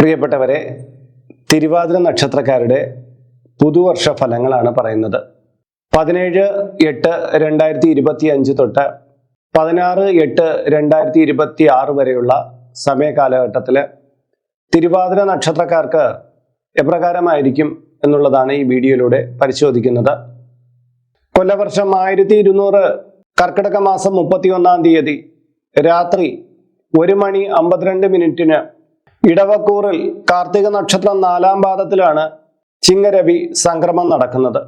പ്രിയപ്പെട്ടവരെ തിരുവാതിര നക്ഷത്രക്കാരുടെ പുതുവർഷ ഫലങ്ങളാണ് പറയുന്നത്. പതിനേഴ് എട്ട് രണ്ടായിരത്തി ഇരുപത്തി അഞ്ച് തൊട്ട് പതിനാറ് എട്ട് രണ്ടായിരത്തി ഇരുപത്തി ആറ് വരെയുള്ള സമയ കാലഘട്ടത്തിൽ തിരുവാതിര നക്ഷത്രക്കാർക്ക് എപ്രകാരമായിരിക്കും എന്നുള്ളതാണ് ഈ വീഡിയോയിലൂടെ പരിശോധിക്കുന്നത്. കൊല്ലവർഷം ആയിരത്തി ഇരുന്നൂറ് കർക്കിടക മാസം മുപ്പത്തി ഒന്നാം തീയതി രാത്രി ഒരു മണി അമ്പത്തിരണ്ട് മിനിറ്റിന് ഇടവക്കൂറിൽ കാർത്തിക നക്ഷത്രം നാലാം പാദത്തിലാണ് ചിങ്ങരവി സംക്രമം നടക്കുന്നത്.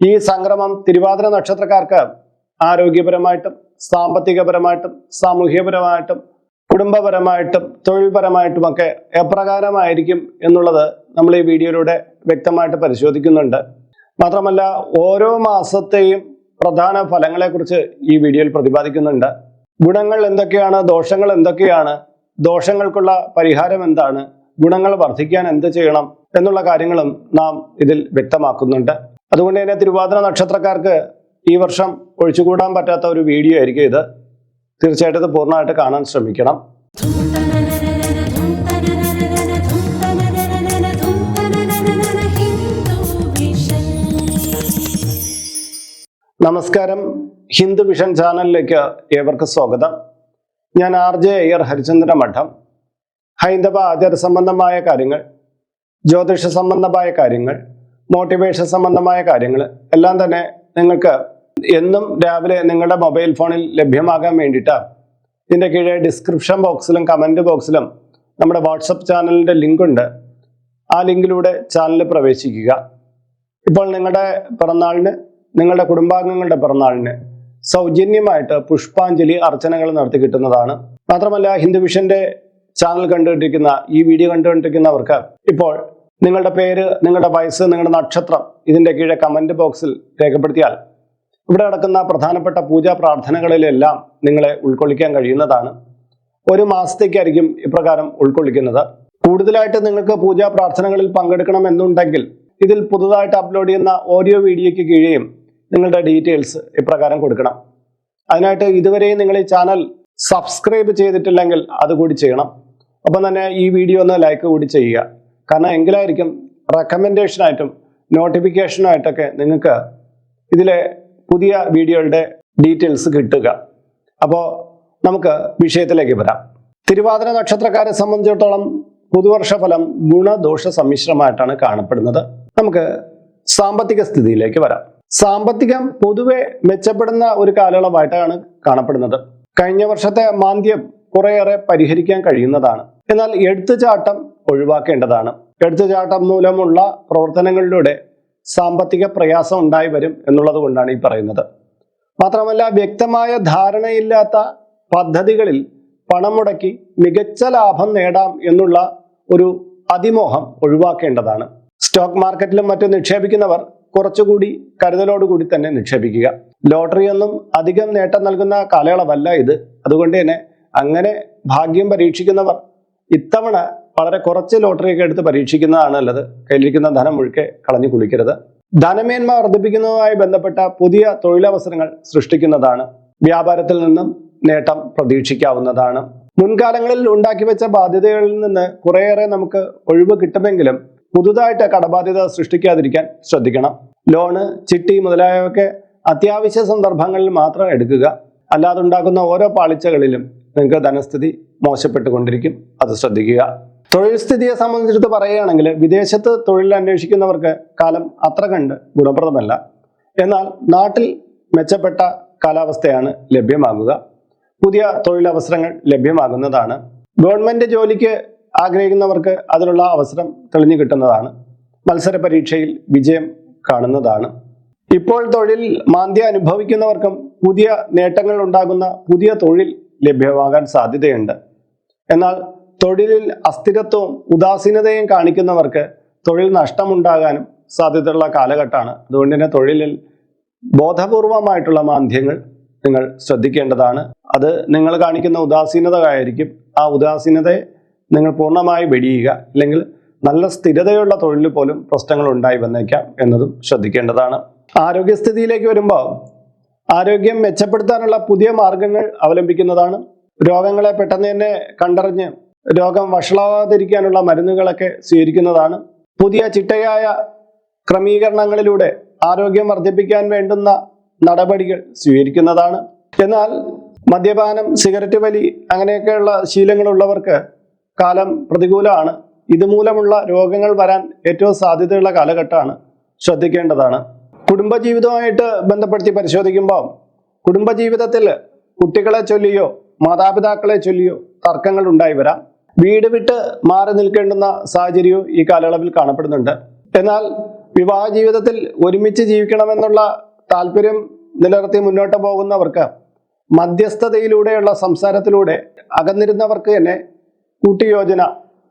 ഈ സംക്രമം തിരുവാതിര നക്ഷത്രക്കാർക്ക് ആരോഗ്യപരമായിട്ടും സാമ്പത്തികപരമായിട്ടും സാമൂഹ്യപരമായിട്ടും കുടുംബപരമായിട്ടും തൊഴിൽപരമായിട്ടുമൊക്കെ എപ്രകാരമായിരിക്കും എന്നുള്ളത് നമ്മൾ ഈ വീഡിയോയിലൂടെ വ്യക്തമായിട്ട് പരിശോധിക്കുന്നുണ്ട്. മാത്രമല്ല ഓരോ മാസത്തെയും പ്രധാന ഫലങ്ങളെക്കുറിച്ച് ഈ വീഡിയോയിൽ പ്രതിപാദിക്കുന്നുണ്ട്. ഗുണങ്ങൾ എന്തൊക്കെയാണ് ദോഷങ്ങൾ എന്തൊക്കെയാണ് ദോഷങ്ങൾക്കുള്ള പരിഹാരം എന്താണ്? ഗുണങ്ങൾ വർദ്ധിക്കാൻ എന്ത് ചെയ്യണം? എന്നുള്ള കാര്യങ്ങളും നാം ഇതിൽ വ്യക്തമാക്കുന്നുണ്ട്. അതുകൊണ്ട് തന്നെ തിരുവാതിര നക്ഷത്രക്കാർക്ക് ഈ വർഷം ഒഴിച്ചുകൂടാൻ പറ്റാത്ത ഒരു വീഡിയോ ആയിരിക്കും ഇത്. തീർച്ചയായിട്ടും ഇത് പൂർണമായിട്ട് കാണാൻ ശ്രമിക്കണം. നമസ്കാരം. ഹിന്ദു വിഷൻ ചാനലിലേക്ക് ഏവർക്ക് സ്വാഗതം. ഞാൻ ആർ ജെ അയ്യർ ഹരിചന്ദ്ര മഠം ഹൈന്ദവ ആചാര സംബന്ധമായ കാര്യങ്ങൾ ജ്യോതിഷ സംബന്ധമായ കാര്യങ്ങൾ മോട്ടിവേഷൻ സംബന്ധമായ കാര്യങ്ങൾ എല്ലാം തന്നെ നിങ്ങൾക്ക് എന്നും രാവിലെ നിങ്ങളുടെ മൊബൈൽ ഫോണിൽ ലഭ്യമാകാൻ വേണ്ടിയിട്ട് ഇതിന്റെ കീഴെ ഡിസ്ക്രിപ്ഷൻ ബോക്സിലും കമന്റ് ബോക്സിലും നമ്മുടെ വാട്സപ്പ് ചാനലിന്റെ ലിങ്ക് ഉണ്ട്. ആ ലിങ്കിലൂടെ ചാനലിൽ പ്രവേശിക്കുക. ഇപ്പോൾ നിങ്ങളുടെ പിറന്നാളിന് നിങ്ങളുടെ കുടുംബാംഗങ്ങളുടെ പിറന്നാളിന് സൗജന്യമായിട്ട് പുഷ്പാഞ്ജലി അർച്ചനകൾ നടത്തി കിട്ടുന്നതാണ്. മാത്രമല്ല ഹിന്ദുവിഷന്റെ ചാനൽ കണ്ടുകൊണ്ടിരിക്കുന്ന ഈ വീഡിയോ കണ്ടുകൊണ്ടിരിക്കുന്നവർക്ക് ഇപ്പോൾ നിങ്ങളുടെ പേര് നിങ്ങളുടെ വയസ്സ് നിങ്ങളുടെ നക്ഷത്രം ഇതിന്റെ കീഴെ കമന്റ് ബോക്സിൽ രേഖപ്പെടുത്തിയാൽ ഇവിടെ നടക്കുന്ന പ്രധാനപ്പെട്ട പൂജാ പ്രാർത്ഥനകളിലെല്ലാം നിങ്ങളെ ഉൾക്കൊള്ളിക്കാൻ കഴിയുന്നതാണ്. ഒരു മാസത്തേക്കായിരിക്കും ഇപ്രകാരം ഉൾക്കൊള്ളിക്കുന്നത്. കൂടുതലായിട്ട് നിങ്ങൾക്ക് പൂജാ പ്രാർത്ഥനകളിൽ പങ്കെടുക്കണം എന്നുണ്ടെങ്കിൽ ഇതിൽ പുതുതായിട്ട് അപ്ലോഡ് ചെയ്യുന്ന ഓഡിയോ വീഡിയോയ്ക്ക് കീഴെയും നിങ്ങളുടെ ഡീറ്റെയിൽസ് ഇപ്രകാരം കൊടുക്കണം. അതിനായിട്ട് ഇതുവരെയും നിങ്ങൾ ഈ ചാനൽ സബ്സ്ക്രൈബ് ചെയ്തിട്ടില്ലെങ്കിൽ അതുകൂടി ചെയ്യണം. ഒപ്പം തന്നെ ഈ വീഡിയോ ഒന്ന് ലൈക്ക് കൂടി ചെയ്യുക. കാരണം എങ്കിലായിരിക്കും റെക്കമെൻഡേഷനായിട്ടും നോട്ടിഫിക്കേഷനായിട്ടൊക്കെ നിങ്ങൾക്ക് ഇതിലെ പുതിയ വീഡിയോയുടെ ഡീറ്റെയിൽസ് കിട്ടുക. അപ്പോൾ നമുക്ക് വിഷയത്തിലേക്ക് വരാം. തിരുവാതിര നക്ഷത്രക്കാരെ സംബന്ധിച്ചിടത്തോളം പുതുവർഷ ഫലം ഗുണദോഷ സമ്മിശ്രമായിട്ടാണ് കാണപ്പെടുന്നത്. നമുക്ക് സാമ്പത്തിക സ്ഥിതിയിലേക്ക് വരാം. സാമ്പത്തികം പൊതുവെ മെച്ചപ്പെടുന്ന ഒരു കാലയളവായിട്ടാണ് കാണപ്പെടുന്നത്. കഴിഞ്ഞ വർഷത്തെ മാന്ദ്യം കുറേയേറെ പരിഹരിക്കാൻ കഴിയുന്നതാണ്. എന്നാൽ എടുത്തുചാട്ടം ഒഴിവാക്കേണ്ടതാണ്. എടുത്തുചാട്ടം മൂലമുള്ള പ്രവർത്തനങ്ങളിലൂടെ സാമ്പത്തിക പ്രയാസം ഉണ്ടായി വരും എന്നുള്ളത് കൊണ്ടാണ് ഈ പറയുന്നത്. മാത്രമല്ല വ്യക്തമായ ധാരണയില്ലാത്ത പദ്ധതികളിൽ പണം മുടക്കി മികച്ച ലാഭം നേടാം എന്നുള്ള ഒരു അതിമോഹം ഒഴിവാക്കേണ്ടതാണ്. സ്റ്റോക്ക് മാർക്കറ്റിലും മറ്റും നിക്ഷേപിക്കുന്നവർ കുറച്ചുകൂടി കരുതലോടുകൂടി തന്നെ നിക്ഷേപിക്കുക. ലോട്ടറി ഒന്നും അധികം നേട്ടം നൽകുന്ന കാലയളവല്ല ഇത്. അതുകൊണ്ട് തന്നെ അങ്ങനെ ഭാഗ്യം പരീക്ഷിക്കുന്നവർ ഇത്തവണ വളരെ കുറച്ച് ലോട്ടറിയൊക്കെ എടുത്ത് പരീക്ഷിക്കുന്നതാണ് നല്ലത്. കയ്യിലിരിക്കുന്ന ധനം മുഴുക്കെ കളഞ്ഞു കുളിക്കരുത്. ധനമേന്മ വർദ്ധിപ്പിക്കുന്നതുമായി ബന്ധപ്പെട്ട പുതിയ തൊഴിലവസരങ്ങൾ സൃഷ്ടിക്കുന്നതാണ്. വ്യാപാരത്തിൽ നിന്നും നേട്ടം പ്രതീക്ഷിക്കാവുന്നതാണ്. മുൻകാലങ്ങളിൽ ഉണ്ടാക്കി വെച്ച ബാധ്യതകളിൽ നിന്ന് കുറേയേറെ നമുക്ക് ഒഴിവ് കിട്ടുമെങ്കിലും പുതുതായിട്ട് കടബാധ്യത സൃഷ്ടിക്കാതിരിക്കാൻ ശ്രദ്ധിക്കണം. ലോണ് ചിട്ടി മുതലായവയൊക്കെ അത്യാവശ്യ സന്ദർഭങ്ങളിൽ മാത്രം എടുക്കുക. അല്ലാതെ ഉണ്ടാക്കുന്ന ഓരോ പാളിച്ചകളിലും നിങ്ങൾക്ക് ധനസ്ഥിതി മോശപ്പെട്ടുകൊണ്ടിരിക്കും. അത് ശ്രദ്ധിക്കുക. തൊഴിൽ സ്ഥിതിയെ സംബന്ധിച്ചിട്ട് പറയുകയാണെങ്കിൽ വിദേശത്ത് തൊഴിൽ അന്വേഷിക്കുന്നവർക്ക് കാലം അത്ര കണ്ട് ഗുണപ്രദമല്ല. എന്നാൽ നാട്ടിൽ മെച്ചപ്പെട്ട കാലാവസ്ഥയാണ് ലഭ്യമാകുക. പുതിയ തൊഴിലവസരങ്ങൾ ലഭ്യമാകുന്നതാണ്. ഗവൺമെന്റ് ജോലിക്ക് ആഗ്രഹിക്കുന്നവർക്ക് അതിനുള്ള അവസരം തെളിഞ്ഞു കിട്ടുന്നതാണ്. മത്സര പരീക്ഷയിൽ വിജയം കാണുന്നതാണ്. ഇപ്പോൾ തൊഴിൽ മാന്ദ്യ അനുഭവിക്കുന്നവർക്കും പുതിയ നേട്ടങ്ങൾ ഉണ്ടാകുന്ന പുതിയ തൊഴിൽ ലഭ്യമാകാൻ സാധ്യതയുണ്ട്. എന്നാൽ തൊഴിലിൽ അസ്ഥിരത്വവും ഉദാസീനതയും കാണിക്കുന്നവർക്ക് തൊഴിൽ നഷ്ടമുണ്ടാകാനും സാധ്യതയുള്ള കാലഘട്ടമാണ്. അതുകൊണ്ട് തന്നെ തൊഴിലിൽ ബോധപൂർവമായിട്ടുള്ള മാന്ദ്യങ്ങൾ നിങ്ങൾ ശ്രദ്ധിക്കേണ്ടതാണ്. അത് നിങ്ങൾ കാണിക്കുന്ന ഉദാസീനത ആയിരിക്കും ആ ഉദാസീനതയെ നിങ്ങൾ പൂർണമായി വെടിയുക അല്ലെങ്കിൽ നല്ല സ്ഥിരതയുള്ള തൊഴിൽ പോലും പ്രശ്നങ്ങൾ ഉണ്ടായി വന്നേക്കാം എന്നതും ശ്രദ്ധിക്കേണ്ടതാണ്. ആരോഗ്യസ്ഥിതിയിലേക്ക് വരുമ്പോൾ ആരോഗ്യം മെച്ചപ്പെടുത്താനുള്ള പുതിയ മാർഗങ്ങൾ അവലംബിക്കുന്നതാണ്. രോഗങ്ങളെ പെട്ടെന്ന് തന്നെ കണ്ടറിഞ്ഞ് രോഗം വഷളാവാതിരിക്കാനുള്ള മരുന്നുകളൊക്കെ സ്വീകരിക്കുന്നതാണ്. പുതിയ ചിട്ടയായ ക്രമീകരണങ്ങളിലൂടെ ആരോഗ്യം വർദ്ധിപ്പിക്കാൻ വേണ്ടുന്ന നടപടികൾ സ്വീകരിക്കുന്നതാണ്. എന്നാൽ മദ്യപാനം സിഗരറ്റ് വലി അങ്ങനെയൊക്കെയുള്ള ശീലങ്ങളുള്ളവർക്ക് കാലം പ്രതികൂലമാണ്. ഇതുമൂലമുള്ള രോഗങ്ങൾ വരാൻ ഏറ്റവും സാധ്യതയുള്ള കാലഘട്ടമാണ്. ശ്രദ്ധിക്കേണ്ടതാണ്. കുടുംബജീവിതവുമായിട്ട് ബന്ധപ്പെടുത്തി പരിശോധിക്കുമ്പോൾ കുടുംബജീവിതത്തിൽ കുട്ടികളെ ചൊല്ലിയോ മാതാപിതാക്കളെ ചൊല്ലിയോ തർക്കങ്ങൾ ഉണ്ടായി വരാം. വീട് വിട്ട് മാറി നിൽക്കേണ്ടുന്ന സാഹചര്യവും ഈ കാലയളവിൽ കാണപ്പെടുന്നുണ്ട്. എന്നാൽ വിവാഹ ജീവിതത്തിൽ ഒരുമിച്ച് ജീവിക്കണമെന്നുള്ള താല്പര്യം നിലനിർത്തി മുന്നോട്ട് പോകുന്നവർക്ക് മധ്യസ്ഥതയിലൂടെയുള്ള സംസാരത്തിലൂടെ അകന്നിരുന്നവർക്ക് തന്നെ കൂട്ടിയോജന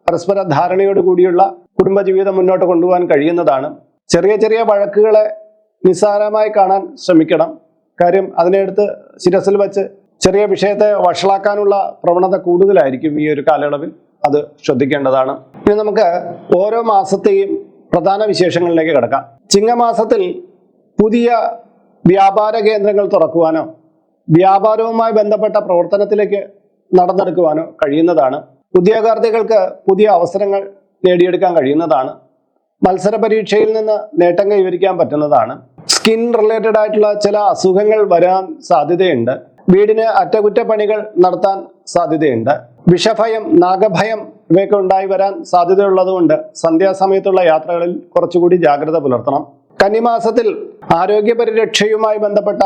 പരസ്പര ധാരണയോട് കൂടിയുള്ള കുടുംബജീവിതം മുന്നോട്ട് കൊണ്ടുപോകാൻ കഴിയുന്നതാണ്. ചെറിയ ചെറിയ വഴക്കുകളെ നിസ്സാരമായി കാണാൻ ശ്രമിക്കണം. കാര്യം അതിനെടുത്ത് ശിരസിൽ വച്ച് ചെറിയ വിഷയത്തെ വഷളാക്കാനുള്ള പ്രവണത കൂടുതലായിരിക്കും ഈ ഒരു കാലയളവിൽ അത് ശ്രദ്ധിക്കേണ്ടതാണ്. ഇനി നമുക്ക് ഓരോ മാസത്തെയും പ്രധാന വിശേഷങ്ങളിലേക്ക് കിടക്കാം. ചിങ്ങമാസത്തിൽ പുതിയ വ്യാപാര കേന്ദ്രങ്ങൾ തുറക്കുവാനോ വ്യാപാരവുമായി ബന്ധപ്പെട്ട പ്രവർത്തനത്തിലേക്ക് നടന്നെടുക്കുവാനോ കഴിയുന്നതാണ്. ഉദ്യോഗാർത്ഥികൾക്ക് പുതിയ അവസരങ്ങൾ നേടിയെടുക്കാൻ കഴിയുന്നതാണ്. മത്സര പരീക്ഷയിൽ നിന്ന് നേട്ടം കൈവരിക്കാൻ പറ്റുന്നതാണ്. സ്കിൻ റിലേറ്റഡ് ആയിട്ടുള്ള ചില അസുഖങ്ങൾ വരാൻ സാധ്യതയുണ്ട്. വീടിന് അറ്റകുറ്റപ്പണികൾ നടത്താൻ സാധ്യതയുണ്ട്. വിഷഭയം നാഗഭയം ഇവയൊക്കെ ഉണ്ടായി വരാൻ സാധ്യതയുള്ളതുകൊണ്ട് സന്ധ്യാസമയത്തുള്ള യാത്രകളിൽ കുറച്ചുകൂടി ജാഗ്രത പുലർത്തണം. കന്നിമാസത്തിൽ ആരോഗ്യ പരിരക്ഷയുമായി ബന്ധപ്പെട്ട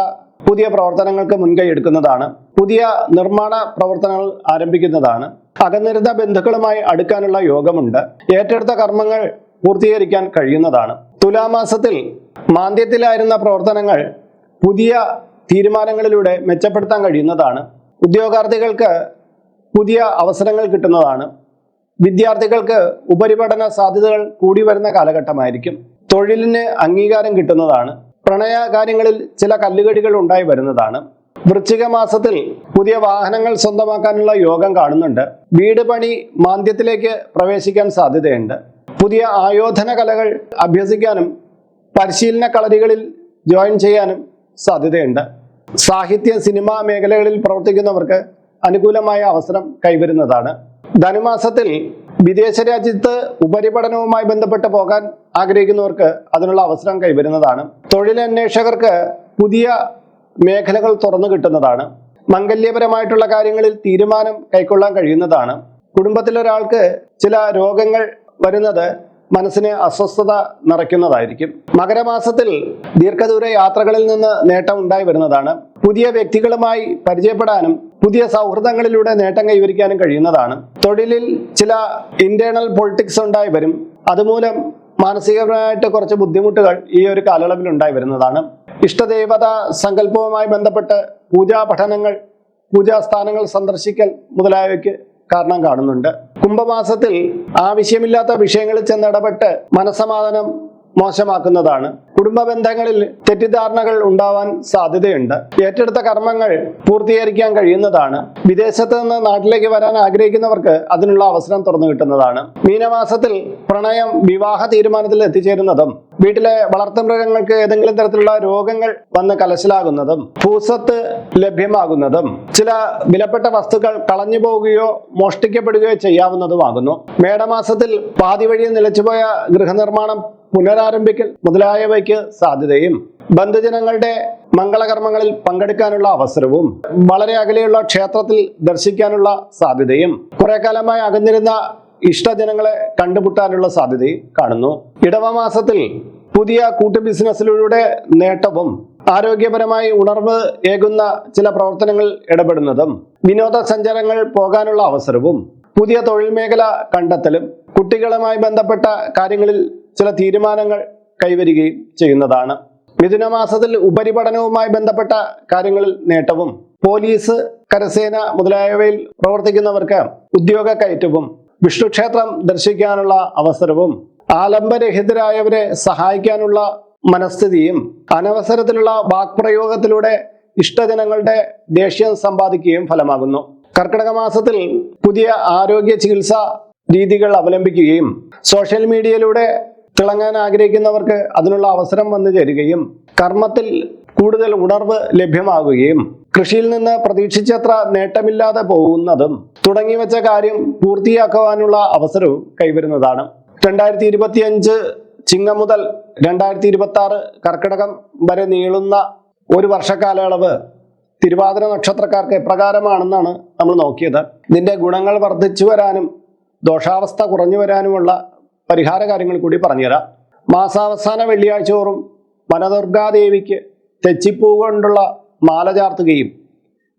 പുതിയ പ്രവർത്തനങ്ങൾക്ക് മുൻകൈ എടുക്കുന്നതാണ്. പുതിയ നിർമ്മാണ പ്രവർത്തനങ്ങൾ ആരംഭിക്കുന്നതാണ്. അകന്നിരുന്ന ബന്ധുക്കളുമായി അടുക്കാനുള്ള യോഗമുണ്ട്. ഏറ്റെടുത്ത കർമ്മങ്ങൾ പൂർത്തീകരിക്കാൻ കഴിയുന്നതാണ്. തുലാമാസത്തിൽ മാന്ദ്യത്തിലായിരുന്ന പ്രവർത്തനങ്ങൾ പുതിയ തീരുമാനങ്ങളിലൂടെ മെച്ചപ്പെടുത്താൻ കഴിയുന്നതാണ്. ഉദ്യോഗാർത്ഥികൾക്ക് പുതിയ അവസരങ്ങൾ കിട്ടുന്നതാണ്. വിദ്യാർത്ഥികൾക്ക് ഉപരിപഠന സാധ്യതകൾ കൂടി വരുന്ന കാലഘട്ടമായിരിക്കും. തൊഴിലിന് അംഗീകാരം കിട്ടുന്നതാണ്. പ്രണയ കാര്യങ്ങളിൽ ചില കല്ലുകടികൾ ഉണ്ടായി വരുന്നതാണ്. വൃശ്ചിക മാസത്തിൽ പുതിയ വാഹനങ്ങൾ സ്വന്തമാക്കാനുള്ള യോഗം കാണുന്നുണ്ട്. വീട് പണി മാന്ദ്യത്തിലേക്ക് പ്രവേശിക്കാൻ സാധ്യതയുണ്ട്. പുതിയ ആയോധന കലകൾ അഭ്യസിക്കാനും പരിശീലന കളരികളിൽ ജോയിൻ ചെയ്യാനും സാധ്യതയുണ്ട്. സാഹിത്യ സിനിമ മേഖലകളിൽ പ്രവർത്തിക്കുന്നവർക്ക് അനുകൂലമായ അവസരം കൈവരുന്നതാണ്. ധനുമാസത്തിൽ വിദേശ രാജ്യത്ത് ഉപരിപഠനവുമായി ബന്ധപ്പെട്ട് പോകാൻ ആഗ്രഹിക്കുന്നവർക്ക് അതിനുള്ള അവസരം കൈവരുന്നതാണ്. തൊഴിലന്വേഷകർക്ക് പുതിയ മേഖലകൾ തുറന്നു കിട്ടുന്നതാണ്. മംഗല്യപരമായിട്ടുള്ള കാര്യങ്ങളിൽ തീരുമാനം കൈക്കൊള്ളാൻ കഴിയുന്നതാണ്. കുടുംബത്തിലൊരാൾക്ക് ചില രോഗങ്ങൾ വരുന്നത് മനസ്സിന് അസ്വസ്ഥത നിറയ്ക്കുന്നതായിരിക്കും. മകരമാസത്തിൽ ദീർഘദൂര യാത്രകളിൽ നിന്ന് നേട്ടം ഉണ്ടായി വരുന്നതാണ്. പുതിയ വ്യക്തികളുമായി പരിചയപ്പെടാനും പുതിയ സൗഹൃദങ്ങളിലൂടെ നേട്ടം കൈവരിക്കാനും കഴിയുന്നതാണ്. തൊഴിലിൽ ചില ഇന്റേണൽ പൊളിറ്റിക്സ് ഉണ്ടായി വരും. അതുമൂലം മാനസികപരമായിട്ട് കുറച്ച് ബുദ്ധിമുട്ടുകൾ ഈ ഒരു കാലയളവിൽ ഉണ്ടായി വരുന്നതാണ്. ഇഷ്ടദേവത സങ്കല്പവുമായി ബന്ധപ്പെട്ട് പൂജാ പഠനങ്ങൾ പൂജാസ്ഥാനങ്ങൾ സന്ദർശിക്കൽ മുതലായവയ്ക്ക് കാരണം കാണുന്നുണ്ട്. കുംഭമാസത്തിൽ ആവശ്യമില്ലാത്ത വിഷയങ്ങളിൽ ചെന്നിടപെട്ട് മനസമാധാനം മോശമാക്കുന്നതാണ്. കുടുംബ ബന്ധങ്ങളിൽ തെറ്റിദ്ധാരണകൾ ഉണ്ടാവാൻ സാധ്യതയുണ്ട്. ഏറ്റെടുത്ത കർമ്മങ്ങൾ പൂർത്തീകരിക്കാൻ കഴിയുന്നതാണ്. വിദേശത്ത് നിന്ന് നാട്ടിലേക്ക് വരാൻ ആഗ്രഹിക്കുന്നവർക്ക് അതിനുള്ള അവസരം തുറന്നു കിട്ടുന്നതാണ്. മീനമാസത്തിൽ പ്രണയം വിവാഹ തീരുമാനത്തിൽ എത്തിച്ചേരുന്നതും വീട്ടിലെ വളർത്തുമൃഗങ്ങൾക്ക് ഏതെങ്കിലും തരത്തിലുള്ള രോഗങ്ങൾ വന്ന് കലശലാകുന്നതും ഭൂസത്ത് ലഭ്യമാകുന്നതും ചില വിലപ്പെട്ട വസ്തുക്കൾ കളഞ്ഞു പോവുകയോ മോഷ്ടിക്കപ്പെടുകയോ ചെയ്യാവുന്നതുമാകുന്നു. മേടമാസത്തിൽ പാതി വഴി നിലച്ചുപോയ ഗൃഹനിർമ്മാണം പുനരാരംഭിക്കൽ മുതലായവയ്ക്ക് സാധ്യതയും ബന്ധുജനങ്ങളുടെ മംഗളകർമ്മങ്ങളിൽ പങ്കെടുക്കാനുള്ള അവസരവും വളരെ അകലെയുള്ള ക്ഷേത്രത്തിൽ ദർശിക്കാനുള്ള സാധ്യതയും കുറെ കാലമായി അകന്നിരുന്ന ഇഷ്ടജനങ്ങളെ കണ്ടുമുട്ടാനുള്ള സാധ്യതയും കാണുന്നു. ഇടവമാസത്തിൽ പുതിയ കൂട്ടു ബിസിനസ്സിലൂടെ നേട്ടവും ആരോഗ്യപരമായി ഉണർവ് ഏകുന്ന ചില പ്രവർത്തനങ്ങൾ ഇടപെടുന്നതും വിനോദസഞ്ചാരങ്ങൾ പോകാനുള്ള അവസരവും പുതിയ തൊഴിൽ മേഖല കണ്ടെത്തലും കുട്ടികളുമായി ബന്ധപ്പെട്ട കാര്യങ്ങളിൽ ചില തീരുമാനങ്ങൾ കൈവരികയും ചെയ്യുന്നതാണ്. മിഥുനമാസത്തിൽ ഉപരിപഠനവുമായി ബന്ധപ്പെട്ട കാര്യങ്ങളിൽ നേട്ടവും പോലീസ് കരസേന മുതലായവയിൽ പ്രവർത്തിക്കുന്നവർക്ക് ഉദ്യോഗ കയറ്റവും വിഷ്ണുക്ഷേത്രം ദർശിക്കാനുള്ള അവസരവും ആലംബരഹിതരായവരെ സഹായിക്കാനുള്ള മനസ്ഥിതിയും അനവസരത്തിലുള്ള വാക്പ്രയോഗത്തിലൂടെ ഇഷ്ടജനങ്ങളുടെ ദേഷ്യം സമ്പാദിക്കുകയും ഫലമാകുന്നു. കർക്കിടക മാസത്തിൽ പുതിയ ആരോഗ്യ ചികിത്സാ രീതികൾ അവലംബിക്കുകയും സോഷ്യൽ മീഡിയയിലൂടെ തിളങ്ങാൻ ആഗ്രഹിക്കുന്നവർക്ക് അതിനുള്ള അവസരം വന്നു ചേരുകയും കർമ്മത്തിൽ കൂടുതൽ ഉണർവ് ലഭ്യമാകുകയും കൃഷിയിൽ നിന്ന് പ്രതീക്ഷിച്ചത്ര നേട്ടമില്ലാതെ പോകുന്നതും തുടങ്ങി വെച്ച കാര്യം പൂർത്തിയാക്കുവാനുള്ള അവസരവും കൈവരുന്നതാണ്. രണ്ടായിരത്തി ഇരുപത്തിയഞ്ച് ചിങ്ങം മുതൽ രണ്ടായിരത്തി ഇരുപത്തി ആറ് കർക്കിടകം വരെ നീളുന്ന ഒരു വർഷക്കാലയളവ് തിരുവാതിര നക്ഷത്രക്കാർക്ക് എപ്രകാരമാണെന്നാണ് നമ്മൾ നോക്കിയത്. ഇതിന്റെ ഗുണങ്ങൾ വർദ്ധിച്ചു വരാനും ദോഷാവസ്ഥ കുറഞ്ഞു വരാനുമുള്ള പരിഹാര കാര്യങ്ങൾ കൂടി പറഞ്ഞുതരാം. മാസാവസാന വെള്ളിയാഴ്ച തോറും വനദുർഗാദേവിക്ക് തെച്ചിപ്പൂ കൊണ്ടുള്ള മാല ചാർത്തുകയും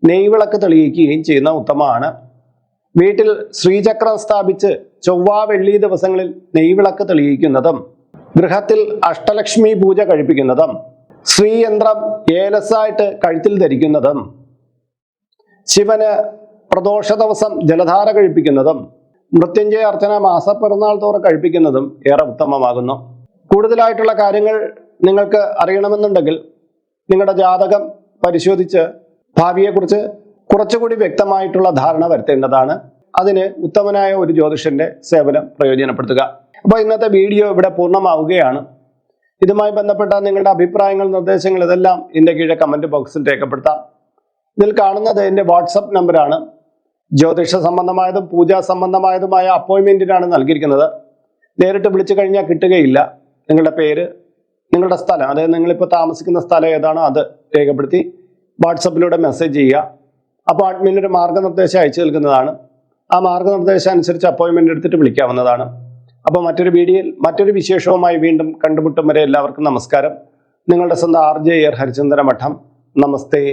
നെയ്വിളക്ക് തെളിയിക്കുകയും ചെയ്യുന്ന ഉത്തമമാണ്. വീട്ടിൽ ശ്രീചക്രം സ്ഥാപിച്ച് ചൊവ്വ വെള്ളി ദിവസങ്ങളിൽ നെയ്വിളക്ക് തെളിയിക്കുന്നതും ഗൃഹത്തിൽ അഷ്ടലക്ഷ്മി പൂജ കഴിപ്പിക്കുന്നതും ശ്രീയന്ത്രം ഏലസായിട്ട് കഴുത്തിൽ ധരിക്കുന്നതും ശിവന് പ്രദോഷ ദിവസം ജലധാര കഴിപ്പിക്കുന്നതും മൃത്യുഞ്ജയ അർച്ചന മാസപ്പിറന്നാൾ തോറ കഴിപ്പിക്കുന്നതും ഏറെ ഉത്തമമാകുന്നു. കൂടുതലായിട്ടുള്ള കാര്യങ്ങൾ നിങ്ങൾക്ക് അറിയണമെന്നുണ്ടെങ്കിൽ നിങ്ങളുടെ ജാതകം പരിശോധിച്ച് ഭാവിയെക്കുറിച്ച് കുറച്ചുകൂടി വ്യക്തമായിട്ടുള്ള ധാരണ വരുത്തേണ്ടതാണ്. അതിന് ഉത്തമനായ ഒരു ജ്യോതിഷന്റെ സേവനം പ്രയോജനപ്പെടുത്തുക. അപ്പോൾ ഇന്നത്തെ വീഡിയോ ഇവിടെ പൂർണമാവുകയാണ്. ഇതുമായി ബന്ധപ്പെട്ട നിങ്ങളുടെ അഭിപ്രായങ്ങൾ നിർദ്ദേശങ്ങൾ ഇതെല്ലാം എന്റെ കീഴെ കമന്റ് ബോക്സിൽ രേഖപ്പെടുത്താം. ഇതിൽ കാണുന്നത് എന്റെ വാട്സപ്പ് നമ്പറാണ്. ജ്യോതിഷ സംബന്ധമായതും പൂജാ സംബന്ധമായതുമായ അപ്പോയിൻമെന്റിനാണ് നൽകിയിരിക്കുന്നത്. നേരിട്ട് വിളിച്ചു കഴിഞ്ഞാൽ കിട്ടുകയില്ല. നിങ്ങളുടെ പേര് നിങ്ങളുടെ സ്ഥലം അതായത് നിങ്ങളിപ്പോൾ താമസിക്കുന്ന സ്ഥലം ഏതാണോ അത് രേഖപ്പെടുത്തി വാട്സപ്പിലൂടെ മെസ്സേജ് ചെയ്യുക. അപ്പോൾ അഡ്മിനൊരു മാർഗനിർദ്ദേശം അയച്ചു നൽകുന്നതാണ്. ആ മാർഗനിർദ്ദേശം അനുസരിച്ച് അപ്പോയിൻമെന്റ് എടുത്തിട്ട് വിളിക്കാവുന്നതാണ്. അപ്പോൾ മറ്റൊരു വീഡിയോയിൽ മറ്റൊരു വിശേഷവുമായി വീണ്ടും കണ്ടുമുട്ടും വരെ എല്ലാവർക്കും നമസ്കാരം. നിങ്ങളുടെ സ്വന്തം ആർ ജെ എയർ ഹരിചന്ദ്ര മഠം നമസ്തേ.